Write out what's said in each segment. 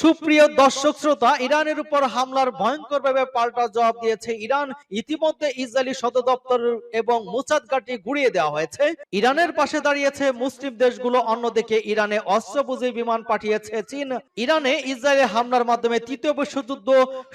সুপ্রিয় দর্শক শ্রোতা, ইরানের উপর হামলার ভয়ঙ্করভাবে পাল্টা জবাব দিয়েছে ইরান। ইতিমধ্যে ইসরায়েলি সদর দপ্তর এবং মুসাদ ঘাঁটি গুড়িয়ে দেওয়া হয়েছে। ইরানের পাশে দাঁড়িয়েছে মুসলিম দেশগুলো, অন্যদিকে ইরানে অস্ত্রপুঁজি বিমান পাঠিয়েছে চীন। ইরানে ইসরায়েলের হামলার মাধ্যমে তৃতীয় বিশ্বযুদ্ধ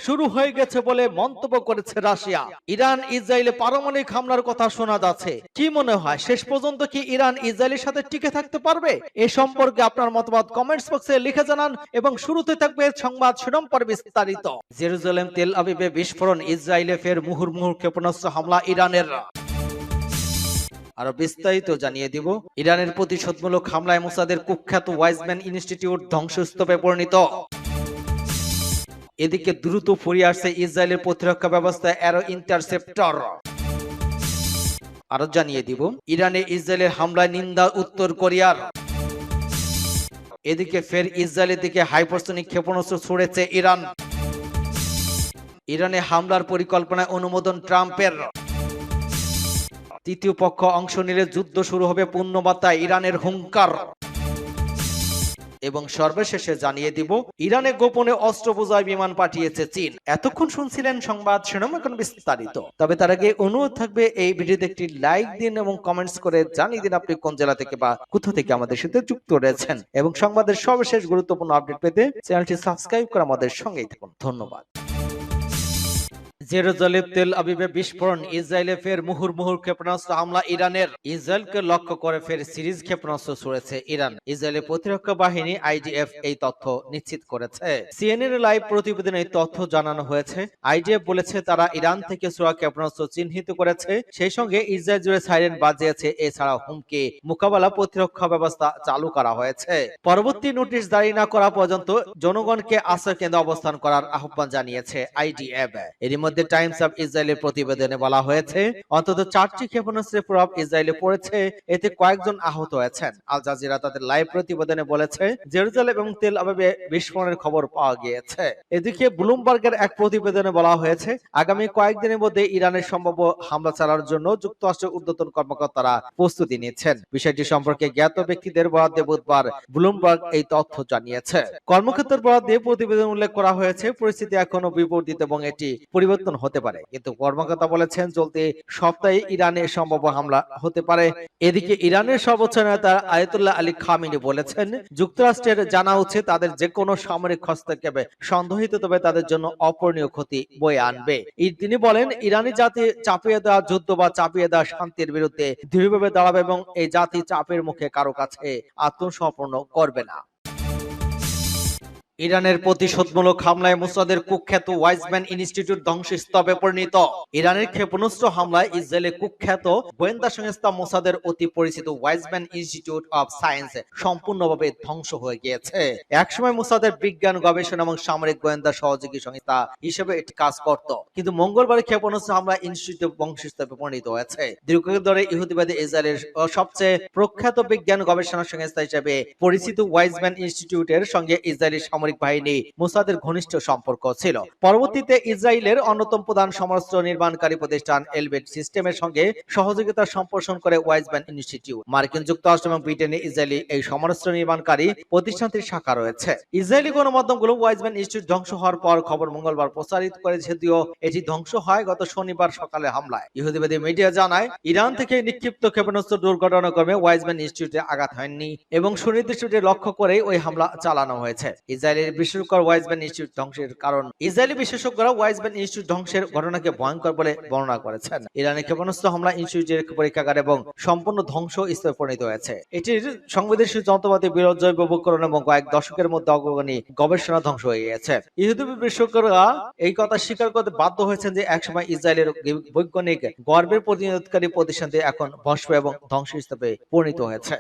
শুরু হয়ে গেছে বলে মন্তব্য করেছে রাশিয়া। ইরান ইসরায়েলে পারমাণবিক হামলার কথা শোনা যাচ্ছে। কি মনে হয়, শেষ পর্যন্ত কি ইরান ইসরায়েলের সাথে টিকে থাকতে পারবে? এ সম্পর্কে আপনার মতামত কমেন্টস বক্সে লিখে জানান এবং শুরুতে থাকবে সংবাদ শিরোনাম পর বিস্তারিত। জেরুজালেম, তেল আবিবে বিস্ফোরণ, ইসরায়েলে ফের মুহুর্মুহুর ক্ষেপণাস্ত্র হামলা ইরানের। আরও বিস্তারিত জানিয়ে দিব। ইরানের প্রতিশোধমূলক হামলায় মোসাদের কুখ্যাত ওয়াইজম্যান ইনস্টিটিউট ধ্বংসস্তূপে পরিণত। এদিকে দ্রুত ফুরিয়ে আসছে ইসরায়েলের প্রতিরক্ষা ব্যবস্থা অ্যারো ইন্টারসেপ্টর। আরও জানিয়ে দিব। ইরানে ইসরায়েলের হামলায় নিন্দা উত্তর কোরিয়ার। এদিকে ফের ইসরায়েলের দিকে হাইপারসনিক ক্ষেপণাস্ত্র ছুড়েছে ইরান। ইরানে হামলার পরিকল্পনায় অনুমোদন ট্রাম্পের। তৃতীয় পক্ষ অংশ নিলে যুদ্ধ শুরু হবে পূর্ণমাত্রায় ইরানের হুঙ্কার। এবং সর্বশেষে জানিয়ে দিব, ইরানে গোপনে অস্ত্র বোঝায় বিমান পাঠিয়েছে চীন। এতক্ষণ শুনছিলেন সংবাদ শিরোনাম এখন বিস্তারিত। তবে তার আগে অনুরোধ থাকবে, এই ভিডিওতে একটি লাইক দিন এবং কমেন্টস করে জানিয়ে দিন আপনি কোন জেলা থেকে বা কোথা থেকে আমাদের সাথে যুক্ত রয়েছেন। এবং সংবাদের সর্বশেষ গুরুত্বপূর্ণ আপডেট পেতে চ্যানেলটি সাবস্ক্রাইব করে আমাদের সঙ্গেই থাকুন। ধন্যবাদ। জেরুজালেম তেল আবিবে বিস্ফোরণ, ইসরায়েলে ফের মুহুর মুহুর ক্ষেপণাস্ত্র হামলা ইরানের। ইসরায়েলকে লক্ষ্য করে ফের সিরিজ ক্ষেপণাস্ত্র ছুড়েছে ইরান। ইসরায়েলের প্রতিরক্ষা বাহিনী আইডিএফ এই তথ্য নিশ্চিত করেছে। সিএনএন লাইভ প্রতিবেদনে এই তথ্য জানানো হয়েছে। আইডিএফ বলেছে, তারা ইরান থেকে ছোড়া ক্ষেপণাস্ত্র চিহ্নিত করেছে। সেই সঙ্গে ইসরায়েল জুড়ে সাইরেন বাজিয়েছে। এছাড়া হুমকি, মোকাবেলা প্রতিরক্ষা ব্যবস্থা চালু করা হয়েছে। পরবর্তী নোটিশ জারি না করা পর্যন্ত জনগণকে আশ্রয় কেন্দ্র অবস্থান করার আহ্বান জানিয়েছে আইডিএফ। এরই মধ্যে টাইমস অফ ইসরায়েলের প্রতিবেদনে বলা হয়েছে, অন্তত চারটি ক্ষেপণাস্ত্রের প্রভাব ইসরায়েলে পড়েছে, এতে কয়েকজন আহত হয়েছেন। আল জাজিরা তাদের লাইভ প্রতিবেদনে বলেছে, জেরুজালেম এবং তেল আবিবে বিস্ফোরণের খবর পাওয়া গিয়েছে। এদিকে ব্লুমবার্গের এক প্রতিবেদনে বলা হয়েছে, আগামী কয়েকদিনের মধ্যে ইরানের সম্ভাব্য হামলা চালানোর জন্য যুক্তরাষ্ট্রের ঊর্ধ্বতন কর্মকর্তারা প্রস্তুতি নিচ্ছেন। বিষয়টি সম্পর্কে জ্ঞাত ব্যক্তিদের বরাদ্দে বুধবার ব্লুমবার্গ এই তথ্য জানিয়েছে। কর্মক্ষেত্রের বরাদ্দে প্রতিবেদন উল্লেখ করা হয়েছে, পরিস্থিতি এখনও বিপরীত এবং এটি পরিবর্তন হতে পারে। কিন্তু কর্মকর্তা বলেছেন, চলতি সপ্তাহে ইরানে সম্ভাব্য হামলা হতে পারে। এদিকে ইরানের সর্বোচ্চ নেতা আয়তুল্লাহ আলী খামিনি বলেছেন, যুক্তরাষ্ট্রের জানা উচিত তাদের যে কোনো সামরিক হস্তক্ষেপে সন্দেহিত, তবে তাদের জন্য অপূরণীয় ক্ষতি বয়ে আনবে। তিনি বলেন, ইরানি জাতি চাপিয়ে দেওয়া যুদ্ধ বা চাপিয়ে দেওয়া শান্তির বিরুদ্ধে দৃঢ়ভাবে দাঁড়াবে এবং এই জাতি চাপের মুখে কারও কাছে আত্মসমর্পণ করবে না। ইরানের প্রতিশোধমূলক হামলায় মুসাদের কুখ্যাত ওয়াইজম্যান ইনস্টিটিউট ধ্বংসস্তূপে পরিণত। ইরানের ক্ষেপণাস্ত্র হামলায় ইসরায়েলের কুখ্যাত গোয়েন্দা সংস্থা মোসাদের অতি পরিচিত ওয়াইজম্যান ইনস্টিটিউট অফ সায়েন্স সম্পূর্ণভাবে ধ্বংস হয়ে গিয়েছে। একসময় মোসাদের বিজ্ঞান, গবেষণা এবং সামরিক গোয়েন্দা সহযোগী সংস্থা হিসেবে এটি কাজ করত। কিন্তু মঙ্গলবার ক্ষেপণাস্ত্র হামলা ইনস্টিটিউট ধ্বংসস্তূপে পরিণত হয়েছে। দীর্ঘদিন ধরে ইহুদিবাদী ইসরায়েলের সবচেয়ে প্রখ্যাত বিজ্ঞান গবেষণা সংস্থা হিসেবে পরিচিত ওয়াইজম্যান ইনস্টিটিউটের সঙ্গে ইসরায়েলি সামরিক বাহিনী মোসাদের ঘনিষ্ঠ সম্পর্ক ছিল। পরবর্তীতে ইসরায়েলের অন্যতম প্রধান সমরাস্ত্র নির্মাণকারী প্রতিষ্ঠান এলবেট সিস্টেমের সঙ্গে সহযোগিতা সম্প্রসারণ করে ওয়াইজম্যান ইনস্টিটিউট। মার্কিন যুক্তরাষ্ট্র এবং ব্রিটেনে ইসরায়েলি এই সমরাস্ত্র নির্মাণকারী প্রতিষ্ঠানটির শাখা রয়েছে। ইসরায়েলি গণমাধ্যমগুলো ওয়াইজম্যান ইনস্টিটিউট ধ্বংস হওয়ার পর খবর মঙ্গলবার প্রচারিত করেছে যদিও এটি ধ্বংস হয় গত শনিবার সকালে হামলায়। ইহুদিবাদী মিডিয়া জানায়, ইরান থেকে নিক্ষিপ্ত ক্ষেপণাস্ত্র দুর্ঘটনাক্রমে ওয়াইজম্যান ইনস্টিটিউটে আঘাত হয়নি এবং সুনির্দিষ্টটি লক্ষ্য করেই ওই হামলা চালানো হয়েছে। ইসরায়েলের বিশেষজ্ঞ ওয়াইজম্যান ইনস্টিটিউট ধ্বংসের কারণ। ইসরায়েলি বিশেষজ্ঞরা ওয়াইজম্যান ইনস্টিটিউট ধ্বংসের ঘটনাকে ভয়ঙ্কর বলে বর্ণনা করেছেন। ইরানের ক্ষেপণাস্ত্র হামলা ইনস্টিটিউটের পরীক্ষাগার এবং সম্পূর্ণ ধ্বংস স্তরে পরিণত হয়েছে। এটির সংবেদনশীল যন্ত্রপাতি বিরোধ উপকরণ এবং কয়েক দশকের মধ্যে অগ্রগণী গবেষণা ধ্বংস হয়ে গেছে ইহুদি বিশেষজ্ঞরা এই কথা স্বীকার করতে বাধ্য হয়েছেন যে একসময় ইসরায়েলের বৈজ্ঞানিক গর্বের প্রতিনিধিত্বকারী প্রতিষ্ঠানটি এখন ভস্ম এবং ধ্বংস স্তূপে পরিণত হয়েছে।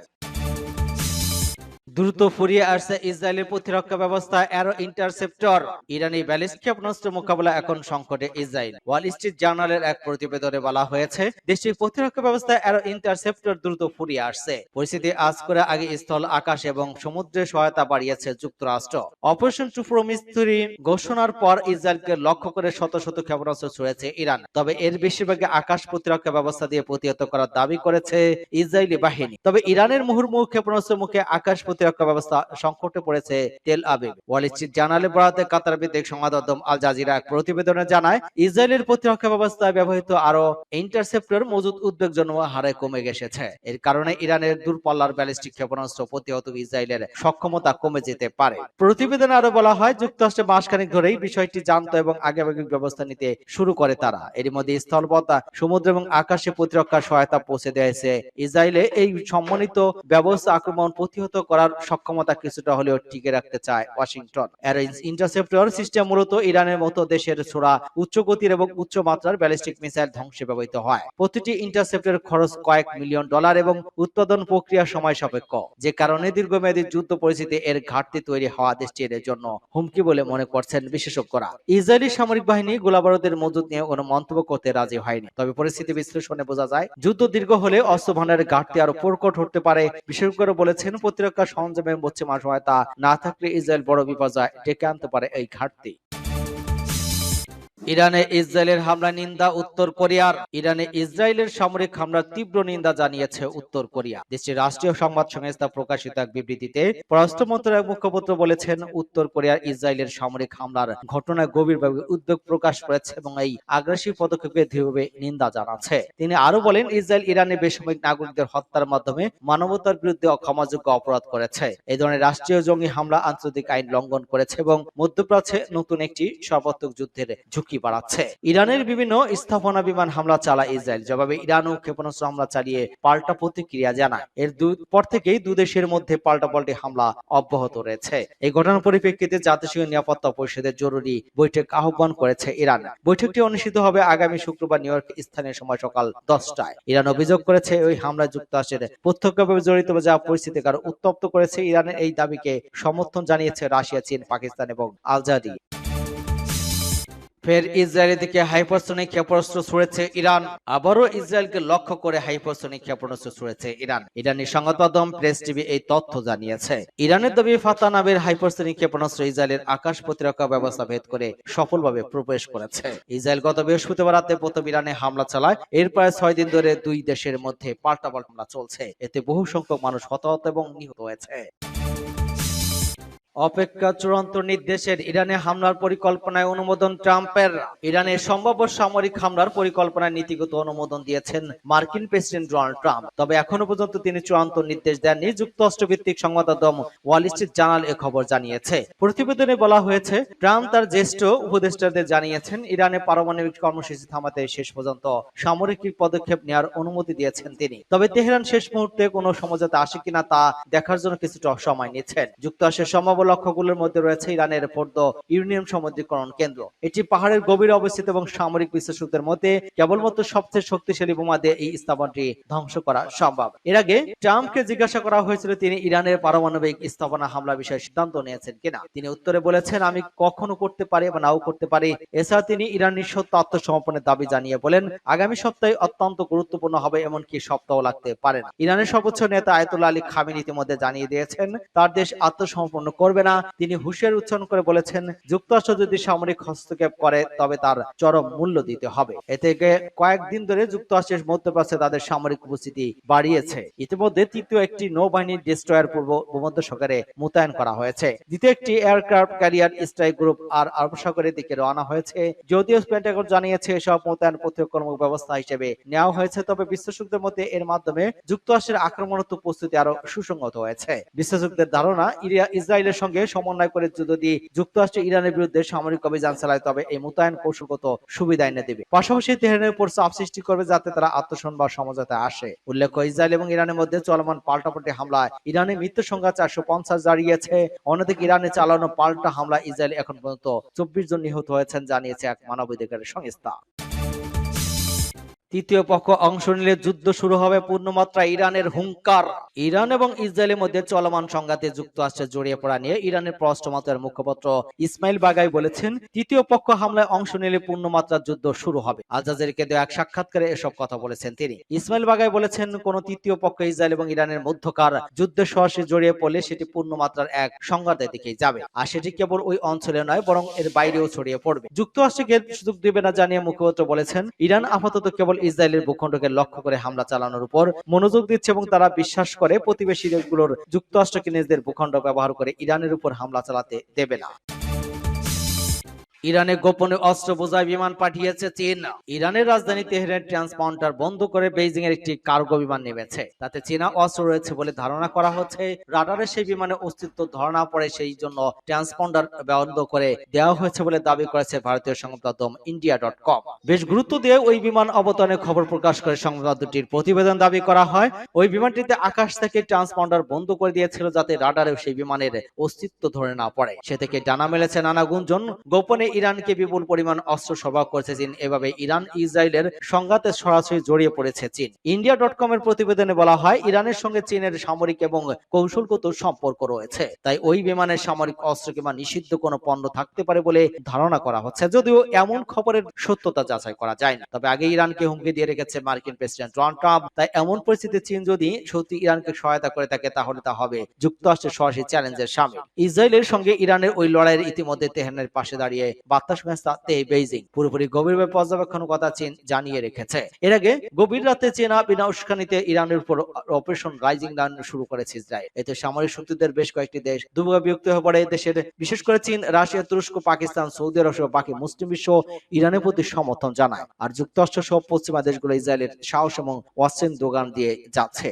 দ্রুত ফুরিয়ে আসছে ইসরায়েলের প্রতিরক্ষা ব্যবস্থা অ্যারো ইন্টারসেপ্টর। ইরানি ব্যালিস্টিক ক্ষেপণাস্ত্র মোকাবেলা এখন সংকটে ইসরায়েল। ওয়াল স্ট্রিট জার্নালের এক প্রতিবেদনে বলা হয়েছে, দেশটির প্রতিরক্ষা ব্যবস্থা অ্যারো ইন্টারসেপ্টর দ্রুত ফুরিয়ে আসছে। পরিস্থিতি আজ করে আগে স্থল, আকাশ এবং সমুদ্রের সহায়তা বাড়িয়েছে যুক্তরাষ্ট্র। অপারেশন টু প্রমিস্ত্রি ঘোষণার পর ইসরায়েলকে লক্ষ্য করে শত শত ক্ষেপণাস্ত্র ছুড়েছে ইরান। তবে এর বেশিরভাগই আকাশ প্রতিরক্ষা ব্যবস্থা দিয়ে প্রতিহত করার দাবি করেছে ইসরায়েলি বাহিনী। তবে ইরানের মুহুর্মুহু ক্ষেপণাস্ত্র মুখে আকাশ প্রতিরক্ষা প্রতিরক্ষা ব্যবস্থা সংকটে পড়েছে তেল আবিব। ওয়াল স্ট্রিট জার্নালে বরাতে কাতার ভিত্তিক সংবাদ আল জাজিরা এক প্রতিবেদনে জানায়, ইসরায়েলের প্রতিরক্ষা ব্যবস্থায় ব্যবহৃত আরও ইন্টারসেপ্টর মজুদ উদ্বেগজনক হারে কমে গেছে। এর কারণে ইরানের দূরপাল্লার ব্যালিস্টিক ক্ষেপণাস্ত্র প্রতিহত ইসরায়েলের সক্ষমতা কমে যেতে পারে। প্রতিবেদনে আরও বলা হয় যুক্তরাষ্ট্রে মাসখানেক ধরেই বিষয়টি জানতো এবং আগেভাগে ব্যবস্থা নিতে শুরু করে তারা। এর মধ্যে স্থলপথ, সমুদ্র এবং আকাশে প্রতিরক্ষা সহায়তা পৌঁছে দিয়েছে ইসরায়েলে। এই সম্মানিত ব্যবস্থা আক্রমণ প্রতিহত করার সক্ষমতা কিছুটা হলেও টিকে রাখতে চায় ওয়াশিংটন। এর ইন্টারসেপ্টর সিস্টেম মূলত ইরানের মতো দেশের ছোড়া উচ্চ গতির এবং উচ্চ মাত্রার ব্যালিস্টিক মিসাইল ধ্বংসে ব্যবহৃত হয়। প্রতিটি ইন্টারসেপ্টের খরচ কয়েক মিলিয়ন ডলার এবং উৎপাদন প্রক্রিয়া সময় সাপেক্ষ, যে কারণে দীর্ঘমেয়াদী যুদ্ধ পরিস্থিতি এর ঘাটতি তৈরি হওয়া দেশটির জন্য হুমকি বলে মনে করছেন বিশেষজ্ঞরা। ইসরায়েলি সামরিক বাহিনী গোলাবারুদের মজুদ নিয়ে কোনো মন্তব্য করতে রাজি হয়নি, তবে পরিস্থিতি বিশ্লেষণে বোঝা যায়, যুদ্ধ দীর্ঘ হলে অস্ত্র ভান্ডারের ঘাটতি আরও প্রকট হতে পারে, বিশেষজ্ঞরা বলেছেন প্রতিরক্ষা সরঞ্জাম এবং হয় তা না থাকলে ইসরায়েল বড় বিপর্যয় ডেকে আনতে পারে এই ঘাটতি। ইরানে ইসরায়েলের হামলা নিন্দা উত্তর কোরিয়ার। ইরানে ইসরায়েলের সামরিক হামলার তীব্র নিন্দা জানিয়েছে উত্তর কোরিয়া। দেশটির রাষ্ট্রীয় সংবাদ সংস্থা প্রকাশিত এক বিবৃতিতে পররাষ্ট্র মন্ত্রণালয়ের মুখপাত্র বলেছেন, উত্তর কোরিয়ার ইসরায়েলের সামরিক হামলার ঘটনায় গভীরভাবে উদ্বেগ প্রকাশ করেছে এবং এই আগ্রাসী পদক্ষেপে দৃঢ়ভাবে নিন্দা জানাচ্ছে। তিনি আরও বলেন, ইসরায়েল ইরানে বেসামরিক নাগরিকদের হত্যার মাধ্যমে মানবতার বিরুদ্ধে অক্ষমাযোগ্য অপরাধ করেছে। এই ধরনের রাষ্ট্রীয় জঙ্গি হামলা আন্তর্জাতিক আইন লঙ্ঘন করেছে এবং মধ্যপ্রাচ্যে নতুন একটি সর্বাত্মক যুদ্ধের ঝুঁকি ঝুঁকি বাড়াচ্ছে। ইরানের বিভিন্ন স্থাপনা বিমান হামলা চালায় ইসরায়েল। জবাবে ইরানও ক্ষেপণাস্ত্র হামলা চালিয়ে পাল্টা প্রতিক্রিয়া জানায়। এর পর থেকেই দু দেশের মধ্যে পাল্টাপাল্টি হামলা অব্যাহত রয়েছে। এই ঘটনার পরিপ্রেক্ষিতে জাতিসংঘ নিরাপত্তা পরিষদের জরুরি বৈঠক আহ্বান করেছে ইরান। বৈঠকটি অনুষ্ঠিত হবে আগামী শুক্রবার নিউ ইয়র্ক স্থানীয় সময় সকাল দশটায়। ইরান অভিযোগ করেছে ওই হামলায় যুক্তরাষ্ট্রের প্রত্যক্ষভাবে জড়িত যা পরিস্থিতিকে আরও উত্তপ্ত করেছে। ইরানের এই দাবিকে সমর্থন জানিয়েছে রাশিয়া, চীন, পাকিস্তান এবং আলজারি ফের ইসরায়েলের দিকে হাইপারসোনিক ক্ষেপণাস্ত্র ছুড়েছে ইরান। আবারও ইসরায়েলকে লক্ষ্য করে হাইপারসোনিক ক্ষেপণাস্ত্র ছুড়েছে ইরান। ইরানি সংবাদ প্রেস টিভি এই তথ্য জানিয়েছে। ইরানের দাবি, ফাতা নামের হাইপারসোনিক ক্ষেপণাস্ত্র ইসরায়েলের আকাশ প্রতিরক্ষা ব্যবস্থা ভেদ করে সফলভাবে প্রবেশ করেছে। ইসরায়েল গত বৃহস্পতিবার রাতে প্রথম ইরানে হামলা চালায়। এর প্রায় ছয় দিন ধরে দুই দেশের মধ্যে পাল্টাপাল্টা হামলা চলছে। এতে বহু সংখ্যক মানুষ হতাহত এবং নিহত হয়েছে। অপেক্ষা চূড়ান্ত নির্দেশের ইরানে হামলার পরিকল্পনায় অনুমোদন ট্রাম্পের। ইরানের সম্ভাব্য সামরিক হামলার পরিকল্পনায় নীতিগত অনুমোদন দিয়েছেন মার্কিন প্রেসিডেন্ট ডোনাল্ড ট্রাম্প। তবে এখনও পর্যন্ত তিনি চূড়ান্ত নির্দেশ দেননি। যুক্তরাষ্ট্র ভিত্তিক সংবাদ ওয়াল স্ট্রিট জার্নাল এ খবর জানিয়েছে। প্রতিবেদনে বলা হয়েছে, ট্রাম্প তার জ্যেষ্ঠ উপদেষ্টাদের জানিয়েছেন, ইরানে পারমাণবিক কর্মসূচি থামাতে শেষ পর্যন্ত সামরিক পদক্ষেপ নেওয়ার অনুমতি দিয়েছেন তিনি। তবে তেহরান শেষ মুহূর্তে কোনো সমঝোতা আসে কিনা তা দেখার জন্য কিছুটা সময় নিচ্ছেন। যুক্তরাষ্ট্রের সম্ভাব্য লক্ষ্যগুলোর মধ্যে রয়েছে ইরানের ফোর্দ ইউরেনিয়াম সমুদ্রীকরণ কেন্দ্র। এটি পাহাড়ের গভীরে অবস্থিত এবং সামরিক বিশ্লেষকদের মতে কেবলমাত্র সবচেয়ে শক্তিশালী বোমা দিয়ে এই স্থাপনটি ধ্বংস করা সম্ভব। এর আগে ট্রাম্পকে জিজ্ঞাসা করা হয়েছিল তিনি ইরানের পারমাণবিক স্থাপনা হামলা বিষয়ে সিদ্ধান্ত নিয়েছেন কিনা। তিনি উত্তরে বলেছেন, আমি কখনো করতে পারি বা নাও করতে পারি। এছাড়া তিনি ইরান নিঃসত্ব আত্মসমর্পণের দাবি জানিয়ে বলেন, আগামী সপ্তাহে অত্যন্ত গুরুত্বপূর্ণ হবে, এমনকি সপ্তাহ লাগতে পারে না। ইরানের সর্বোচ্চ নেতা আয়তুল্লাহ আলী খামিন ইতিমধ্যে জানিয়ে দিয়েছেন, তার দেশ আত্মসমর্পণ করবে না। তিনি হুঁশিয়ার উচ্চারণ করে বলেছেন, যুক্তরাষ্ট্র যদি সামরিক হস্তক্ষেপ করে, তবে তার চরম মূল্য দিতে হবে। এ থেকে কয়েকদিন ধরে যুক্তরাষ্ট্রের মধ্যপ্রাচ্যে তাদের সামরিক উপস্থিতি বাড়িয়েছে। ইতিমধ্যে তৃতীয় একটি নৌবাহিনীর ডিস্ট্রয়ার পূর্ব ভূমধ্য সাগরে মোতায়েন করা হয়েছে। দ্বিতীয় একটি এয়ারক্রাফট ক্যারিয়ার স্ট্রাইক গ্রুপ আর আরব সাগরের দিকে রওনা হয়েছে। যদিও পেন্টাগন জানিয়েছে, এসব মোতায়েন প্রতিরক্ষামূলক ব্যবস্থা হিসেবে নেওয়া হয়েছে, তবে বিশ্লেষকদের মধ্যে এর মাধ্যমে যুক্তরাষ্ট্রের আক্রমণাত্মক প্রস্তুতি আরও সুসংগত হয়েছে। বিশ্লেষকদের ধারণা ইসরায়েলের সঙ্গে সমন্বয় করে যদি যুক্তরাষ্ট্র ইরানের বিরুদ্ধে সামরিক অভিযান চালায়, তবে এই মোতায়েন কৌশলগত সুবিধা এনে দেবে। পাশাপাশি তেহরানের উপর চাপ সৃষ্টি করবে যাতে তারা আত্মসন বা সমঝোতা আসে। উল্লেখ্য, ইসরায়েল এবং ইরানের মধ্যে চলমান পাল্টাপাল্টি হামলায় ইরানের মৃত্যু সংখ্যা চারশো পঞ্চাশ দাঁড়িয়েছে অন্যদিকে ইরানে চালানো পাল্টা হামলা ইসরায়েল এখন পর্যন্ত চব্বিশ জন নিহত হয়েছেন, জানিয়েছে এক মানবাধিকারের সংস্থা। তৃতীয় পক্ষ অংশ নিলে যুদ্ধ শুরু হবে পূর্ণমাত্রা ইরানের হুঙ্কার। ইরান এবং ইসরায়েলের মধ্যে চলমান সংঘাতে যুক্তরাষ্ট্রে জড়িয়ে পড়া নিয়ে ইরানের পররাষ্ট্র মুখপাত্র ইসমাইল বাগাই বলেছেন, তৃতীয় পক্ষ হামলায় অংশ নিলে পূর্ণমাত্রা যুদ্ধ শুরু হবে। আজাজেরকে দেওয়া এক সাক্ষাৎকারে এসব কথা বলেছেন তিনি। ইসমাইল বাগাই বলেছেন, কোন তৃতীয় পক্ষ ইসরায়েল এবং ইরানের মধ্যকার যুদ্ধে সরাসরি জড়িয়ে পড়লে সেটি পূর্ণমাত্রার এক সংঘাতের দিকে যাবে। আর সেটি কেবল ওই অঞ্চলে নয়, বরং এর বাইরেও ছড়িয়ে পড়বে। যুক্তরাষ্ট্রকে সুযোগ দেবে না জানিয়ে মুখপাত্র বলেছেন, ইরান আপাতত কেবল ইসরায়েলের ভূখণ্ডকে লক্ষ্য করে হামলা চালানোর উপর মনোযোগ দিচ্ছে এবং তারা বিশ্বাস করে প্রতিবেশী দেশগুলোর যুক্তরাষ্ট্রকে নিজেদের ভূখণ্ড ব্যবহার করে ইরানের উপর হামলা চালাতে দেবে না। ইরানে গোপনে অস্ত্র বোঝাই বিমান পাঠিয়েছে চীন। ইরানের রাজধানী তেহরান ট্রান্সপন্ডার বন্ধ করে বেইজিং এর একটি কার্গো বিমান নেমেছে। তাতে চীনা অস্ত্র রয়েছে বলে ধারণা করা হচ্ছে। রাডারে সেই বিমানের অস্তিত্ব ধরা পড়ে সেই জন্য ট্রান্সপন্ডার বন্ধ করে দেওয়া হয়েছে বলে দাবি করেছে ভারতীয় সংবাদ ইন্ডিয়া ডট কম। বেশ গুরুত্ব দিয়ে ওই বিমান অবতরণের খবর প্রকাশ করে সংবাদ মাধ্যমটির প্রতিবেদন দাবি করা হয়। ওই বিমানটিতে আকাশ থেকে ট্রান্সপন্ডার বন্ধ করে দিয়েছিল যাতে রাডারেও সেই বিমানের অস্তিত্ব ধরে না পড়ে। সে থেকে জানা মেলেছে নানা গুঞ্জন। গোপনে ইরানকে বিপুল পরিমাণ অস্ত্র সরবরাহ করেছে চীন। এভাবে ইরান, ইসরায়েলের সংঘাতে সরাসরি জড়িয়ে পড়েছে চীন। ইন্ডিয়া ডট কম এর প্রতিবেদনে বলা হয়, ইরানের সঙ্গে চীনের সামরিক এবং কৌশলগত সম্পর্ক রয়েছে। তাই ওই বিমানের সামরিক অস্ত্র কিংবা নিষিদ্ধ কোনো পণ্য থাকতে পারে বলে ধারণা করা হচ্ছে। যদিও এমন খবরের সত্যতা যাচাই করা যায় না তবে আগে ইরানকে হুমকি দিয়ে রেখেছে মার্কিন প্রেসিডেন্ট ডোনাল্ড ট্রাম্প। তাই এমন পরিস্থিতি চীন যদি সত্যি ইরানকে সহায়তা করে থাকে, তাহলে তা হবে যুক্তরাষ্ট্রের সরাসরি চ্যালেঞ্জের সামিল। ইসরায়েলের সঙ্গে ইরানের ওই লড়াইয়ের ইতিমধ্যে তেহরানের পাশে দাঁড়িয়ে বার্তা সংস্থা বেইজিং, পুরোপুরি গভীরভাবে পর্যবেক্ষণ কথা চীন জানিয়ে রেখেছে। এর আগে গভীর রাতে চীনা বিনা উস্কানিতে ইরানের উপর অপারেশন রাইজিং শুরু করেছে ইসরায়েল। এতে সামরিক শক্তিদের বেশ কয়েকটি দেশ দুর্ভাবে বিরক্ত হয়ে পড়ে। দেশের, বিশেষ করে চীন, রাশিয়া, তুরস্ক, পাকিস্তান, সৌদি আরব সহ বাকি মুসলিম বিশ্ব ইরানের প্রতি সমর্থন জানায়। আর যুক্তরাষ্ট্র সহ পশ্চিমা দেশগুলো ইসরায়েলের সাহস এবং অস্ত্রের দোকান দিয়ে যাচ্ছে।